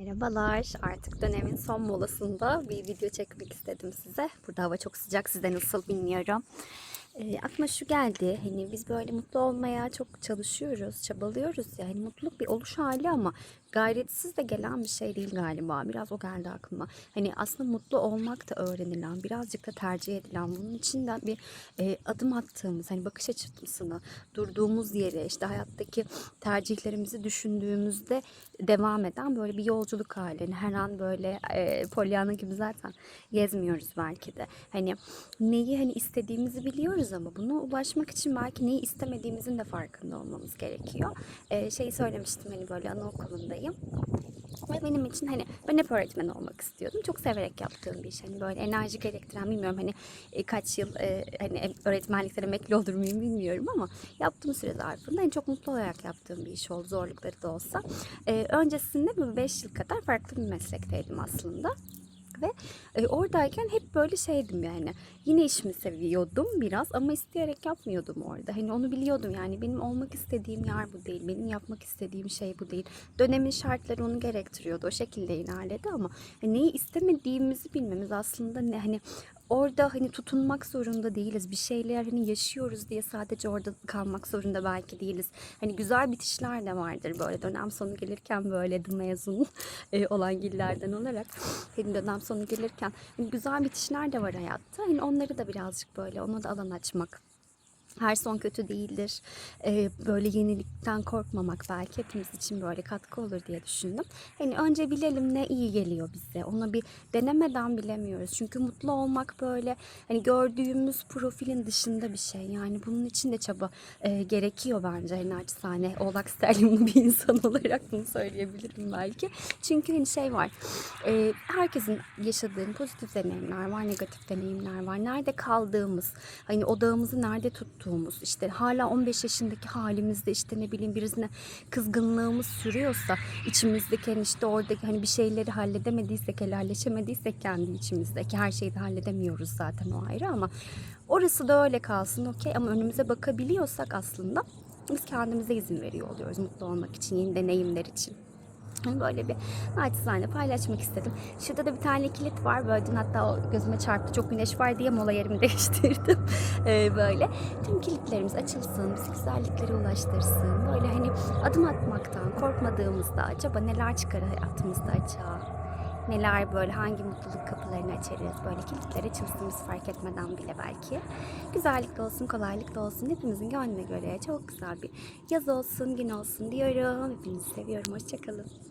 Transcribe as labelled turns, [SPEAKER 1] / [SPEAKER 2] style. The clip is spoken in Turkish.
[SPEAKER 1] Merhabalar. Artık dönemin son molasında bir video çekmek istedim size. Burada hava çok sıcak. Sizde nasıl bilmiyorum. E, aklıma şu geldi. Hani biz böyle mutlu olmaya çok çalışıyoruz, çabalıyoruz ya. Hani mutluluk bir oluş hali ama gayretsiz de gelen bir şey değil galiba. Biraz o geldi aklıma. Hani aslında mutlu olmak da öğrenilen, birazcık da tercih edilen, bunun içinden bir e, adım attığımız, hani bakış açısını, durduğumuz yere, işte hayattaki tercihlerimizi düşündüğümüzde devam eden böyle bir yolculuk hali. Yani her an böyle e, Pollyanna gibi zaten gezmiyoruz belki de. Hani neyi hani istediğimizi biliyoruz ama buna ulaşmak için belki neyi istemediğimizin de farkında olmamız gerekiyor. E, şeyi söylemiştim hani böyle anaokulundayım. Ve benim için hani ben hep öğretmen olmak istiyordum. Çok severek yaptığım bir iş. Hani böyle enerji gerektiren bilmiyorum hani e, kaç yıl e, hani öğretmenlikten emekli olur muyum bilmiyorum ama yaptığım süre zarfında en çok mutlu olarak yaptığım bir iş oldu. Zorlukları da olsa. E, öncesinde bir 5 yıl kadar farklı bir meslekteydim aslında ve e, oradayken hep böyle şeydim yani. Yine işimi seviyordum biraz ama isteyerek yapmıyordum orada. Hani onu biliyordum yani benim olmak istediğim yer bu değil benim yapmak istediğim şey bu değil. Dönemin şartları onu gerektiriyordu o şekilde ilerledi ama hani neyi istemediğimizi bilmemiz aslında ne hani orada hani tutunmak zorunda değiliz. Bir şeyler hani yaşıyoruz diye sadece orada kalmak zorunda belki değiliz. Hani güzel bitişler de vardır böyle dönem sonu gelirken böyle adı mezun e, olan gillerden olarak hani dönem sonu gelirken hani güzel bitişler de var hayatta. Hani onları da birazcık böyle ona da alan açmak her son kötü değildir. Ee, böyle yenilikten korkmamak belki hepimiz için böyle katkı olur diye düşündüm. Hani önce bilelim ne iyi geliyor bize. Onu bir denemeden bilemiyoruz. Çünkü mutlu olmak böyle hani gördüğümüz profilin dışında bir şey. Yani bunun için de çaba e, gerekiyor bence. Hani naçizane oğlak sterlimli bir insan olarak bunu söyleyebilirim belki. Çünkü hani şey var. E, herkesin yaşadığı pozitif deneyimler var, negatif deneyimler var. Nerede kaldığımız, hani odağımızı nerede tuttuğumuz, işte hala 15 yaşındaki halimizde işte ne bileyim birisine kızgınlığımız sürüyorsa içimizdeki hani işte oradaki hani bir şeyleri halledemediysek, helalleşemediysek kendi içimizdeki her şeyi de halledemiyoruz zaten o ayrı ama orası da öyle kalsın okey ama önümüze bakabiliyorsak aslında biz kendimize izin veriyor oluyoruz mutlu olmak için, yeni deneyimler için. Hani böyle bir naçizane paylaşmak istedim. Şurada da bir tane kilit var. Böyle dün hatta gözüme çarptı. Çok güneş var diye mola yerimi değiştirdim. Ee, böyle. Tüm kilitlerimiz açılsın. Bizi güzelliklere ulaştırsın. Böyle hani adım atmaktan korkmadığımızda acaba neler çıkar hayatımızda açığa? Neler böyle hangi mutluluk kapılarını açarız? Böyle kilitler açılsın fark etmeden bile belki. Güzellikle olsun, kolaylıkla olsun. Hepimizin gönlüne göre çok güzel bir yaz olsun, gün olsun diyorum. Hepinizi seviyorum. Hoşçakalın.